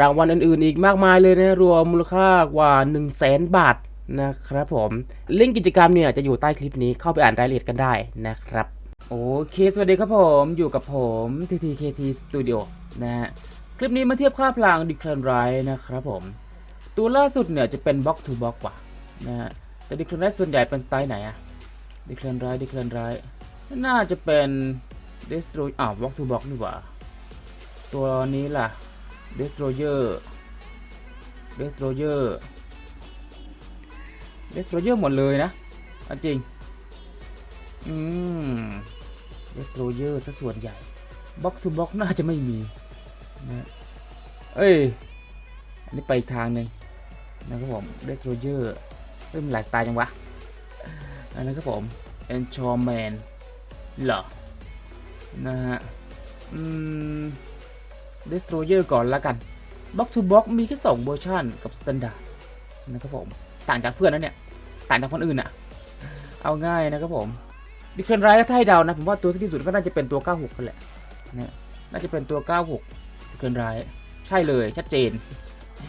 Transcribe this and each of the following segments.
รางวัลอื่นๆ อีกมากมายเลยนะ รวมมูลค่ากว่า 1 0 0 0 0แสนบาทนะครับผมลิงก์กิจกรรมเนี่ยจะอยู่ใต้คลิปนี้เข้าไปอ่านรายละเอียดกันได้นะครับ โอเค สวัสดีครับผมอยู่กับผม TTKT Studio นะฮะคลิปนี้มาเทียบค่าพลังดิคลนไรนะครับผม ตัวล่าสุดเนี่ยจะเป็นบล็อกทูบล็อกกว่านะฮะแต่ดิคลนไรส่วนใหญ่เป็นสไตล์ไหนอะดิคลนไรดิคลนไรน่าจะเป็น destroy อ้าวบล็อกทูบล็อกนี่หว่า ตัวนี้ล่ะ destroyer destroyer destroyer หมดเลยนะจริง อืม destroyer ซะส่วนใหญ่ box to box น่าจะไม่มีนะเอ้ย อันนี้ไปอีกทางหนึ่งนะครับผม destroyer เริ่มหลายสไตล์จังวะ อันนั้นครับผม enchantment เหรอ นะฮะ อืม destroyer ก่อนละกัน box to box มีแค่2เวอร์ชันกับ standard นะครับผม ต่างจากเพื่อนนะเนี่ย ต่างจากคนอื่นอะเอาง่ายนะครับผมดิเครนไรถ้าให้เดานะ ผมว่าตัวที่ดีสุดก็น่าจะเป็นตัว 96กันแหละนี่น่าจะเป็นตัว 96ดิเครนไรใช่เลยชัดเจน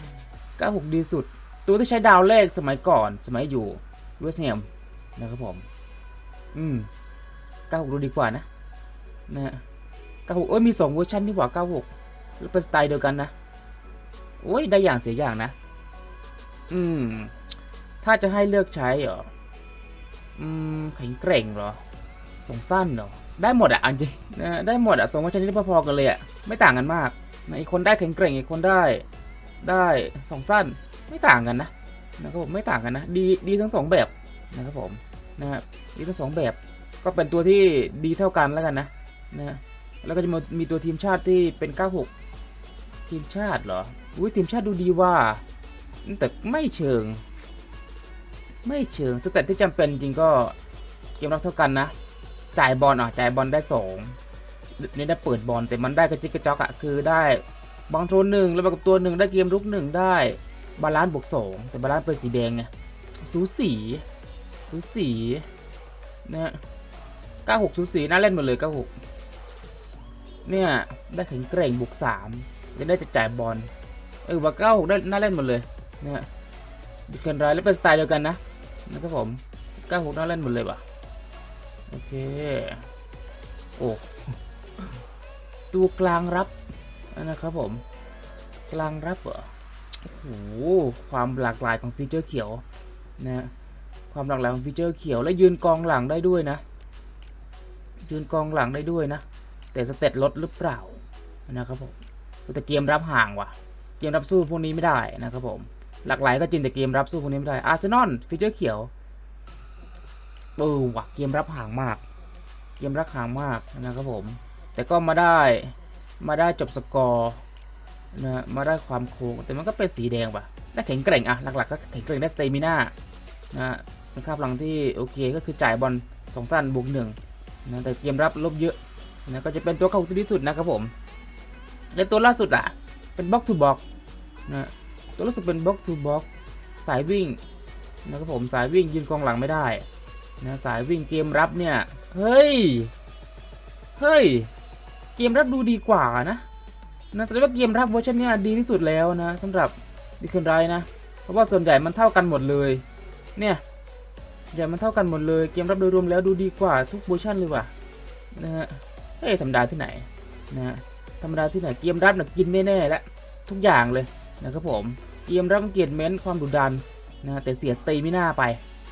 96 ดีสุด ตัวที่ใช้ดาวแรกสมัยก่อนสมัยอยู่เวสต์แฮมนะครับผม อืม 96 ดูดีกว่านะนะ96 เอ้ยมี 2 เวอร์ชันที่กว่า 96 เป็นสไตล์เดียวกันนะโอ้ยได้อย่างเสียอย่างนะ อืม ถ้าจะให้เลือกใช้เหรอ อืมแข็งแกร่งเหรอทรงสั้นเหรอ ได้หมดอะอันจริงได้หมดอะสองวอร์ชันนี้พอๆกันเลยอะไม่ต่างกันมากนะอีกคนได้แข็งแกร่งอีกคนได้ ได้สองสั้น ไม่ต่างกันนะนะครับผมไม่ต่างกันนะ ดีดีทั้งสองแบบนะครับผมนะครับดีทั้งสองแบบ ก็เป็นตัวที่ดีเท่ากันแล้วกันนะนะแล้วก็จะมีตัวทีมชาติที่เป็น 96 ทีมชาติเหรอ อุ้ยทีมชาติดูดีว่า แต่ไม่เชิง ไม่เชิงสเตตที่จำเป็นจริงก็เกมรับเท่ากันนะ จ่ายบอลอะจ่ายบอลได้สองนี่ได้เปิดบอลแต่มันได้กระจิกกระจอกอะคือได้บอลโทนหนึ่งแล้วกับตัวหนึ่งได้เกมรุกหนึ่งได้บาลานซ์บวกสองแต่บาลานซ์เป็นสีแดงไงสูสีสูสีนะเก้าหกสูสีน่าเล่นหมดเลยเก้าหกเนี่ย ได้แข็งแกร่งบวกสาม จะได้จะจ่ายบอลเออวาเก้าหกได้น่าเล่นหมดเลยเนี่ยดิเคนไรแล้วเป็นสไตล์เดียวกันนะนะครับผมเก้าหกน่าเล่นหมดเลยว่ะโอเคโอ้ตัวกลางรับนะครับผมกลางรับเหรอโอ้โหความหลากหลายของฟีเจอร์เขียวนะความหลากหลายของฟีเจอร์เขียวและยืนกองหลังได้ด้วยนะ ยืนกองหลังได้ด้วยนะ แต่สเตตลดหรือเปล่านะครับผม แต่เกมรับห่างว่ะ เกมรับสู้พวกนี้ไม่ได้นะครับผม หลากหลายก็จริงแต่เกมรับสู้พวกนี้ไม่ได้ อาร์เซนอลฟีเจอร์เขียวเออว่ะเกมรับห่างมาก เกมรับห่างมากนะครับผม แต่ก็มาได้มาได้จบสกอร์นะมาได้ความโค้งแต่มันก็เป็นสีแดงป่ะได้แข็งแกร่งอะหลักๆก็แข็งแกร่งได้สเตมิน่านะเป็นค่าพลังที่โอเคก็คือจ่ายบอลสองสั้นบวกหนึ่งนะแต่เกมรับลบเยอะนะก็จะเป็นตัวเข้าที่สุดนะครับผม และตัวล่าสุดอะเป็นบล็อกทูบล็อกนะตัวล่าสุดเป็นบล็อกทูบล็อกสายวิ่งนะครับผมสายวิ่งยืนกองหลังไม่ได้นะสายวิ่งเกมรับเนี่ยเฮ้ยเฮ้ยเกมรับดูดีกว่านะนะแสดงว่าเกมรับเวอร์ชันเนี้ยดีที่สุดแล้วนะสำหรับดิคอนไรนะ เพราะว่าส่วนใหญ่มันเท่ากันหมดเลย เนี่ยใหญ่มันเท่ากันหมดเลยเกมรับโดยรวมแล้วดูดีกว่าทุกเวอร์ชันเลยว่ะนะฮะเฮ้ยธรรมดาที่ไหนนะฮะ ธรรมดาที่ไหนเกมรับนะกินแน่ๆแล้วทุกอย่างเลยนะครับผมเกมรับเกียรติเม้นความดุดันนะแต่เสียสเตมิน่าไป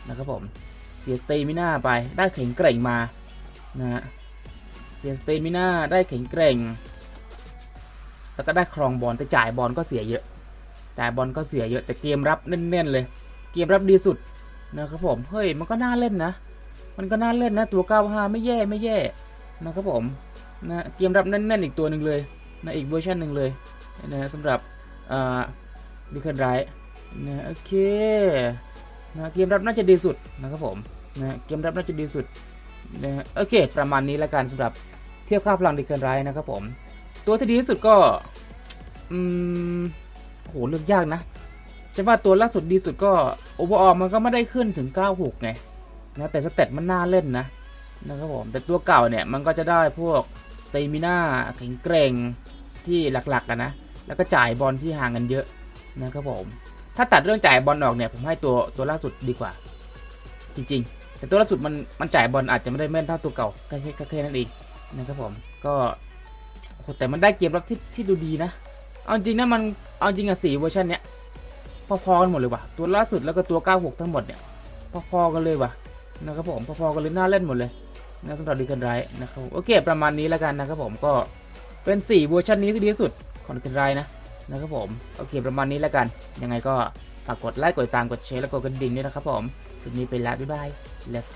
นะครับผมเสียสเตมิน่าไปได้แข็งแกร่งมานะฮะเสียสเตมิน่าได้แข็งแกร่ง แล้วก็ได้ครองบอลแต่จ่ายบอลก็เสียเยอะจ่ายบอลก็เสียเยอะแต่เกมรับแน่นๆเลย เกมรับดีสุดนะครับผมเฮ้ยมันก็น่าเล่นนะ มันก็น่าเล่นนะตัว 95 ไม่แย่ไม่แย่นะครับผม นะเกมรับแน่นๆอีกตัวหนึ่งเลยนะอีกเวอร์ชันหนึ่งเลยนะสำหรับดิคอนไรนะโอเคนะเกมรับน่าจะดีสุดนะครับผมนะเกมรับน่าจะดีสุดนะโอเค ประมาณนี้แล้วกันสำหรับเทียบค่าพลังดีเกินไรนะครับผม ตัวที่ดีที่สุดก็อืมโหเลือกยากนะจะว่าตัวล่าสุดดีสุดก็โอเวอร์ออมันก็ไม่ได้ขึ้นถึง 96 ไงนะแต่สเตตมันน่าเล่นนะนะครับผมแต่ตัวเก่าเนี่ยมันก็จะได้พวก เตมิน่าแข็งแกร่งที่หลักๆกันนะ แล้วก็จ่ายบอลที่ห่างกันเยอะนะครับผม ถ้าตัดเรื่องจ่ายบอลออกเนี่ยผมให้ตัวตัวล่าสุดดีกว่า จริงๆ แต่ตัวล่าสุดมันมันจ่ายบอลอาจจะไม่ได้แม่นเท่าตัวเก่าแค่แค่แค่นั้นเองนะครับผมก็แต่มันได้เกมรับที่ที่ดูดีนะ เอาจริงนะมันเอาจริงอะสี่เวอร์ชันเนี้ยพอๆกันหมดเลยว่ะตัวล่าสุดแล้วก็ตัว 96 ทั้งหมดเนี่ยพอๆกันเลยว่ะนะครับผมพอๆกันเลยน่าเล่นหมดเลย นะสำหรับดีกันไรนะครับโอเคประมาณนี้แล้วกันนะครับผมก็เป็น4เวอร์ชันนี้ที่ดีที่สุดของดีกันไรนะนะครับผมโอเคประมาณนี้แล้วกัน ยังไงก็ฝากกดไลค์กดติดตามกดแชร์และกดกระดิ่งด้วยนะครับผมคลิปนี้ไปแล้วบ๊ายบาย let's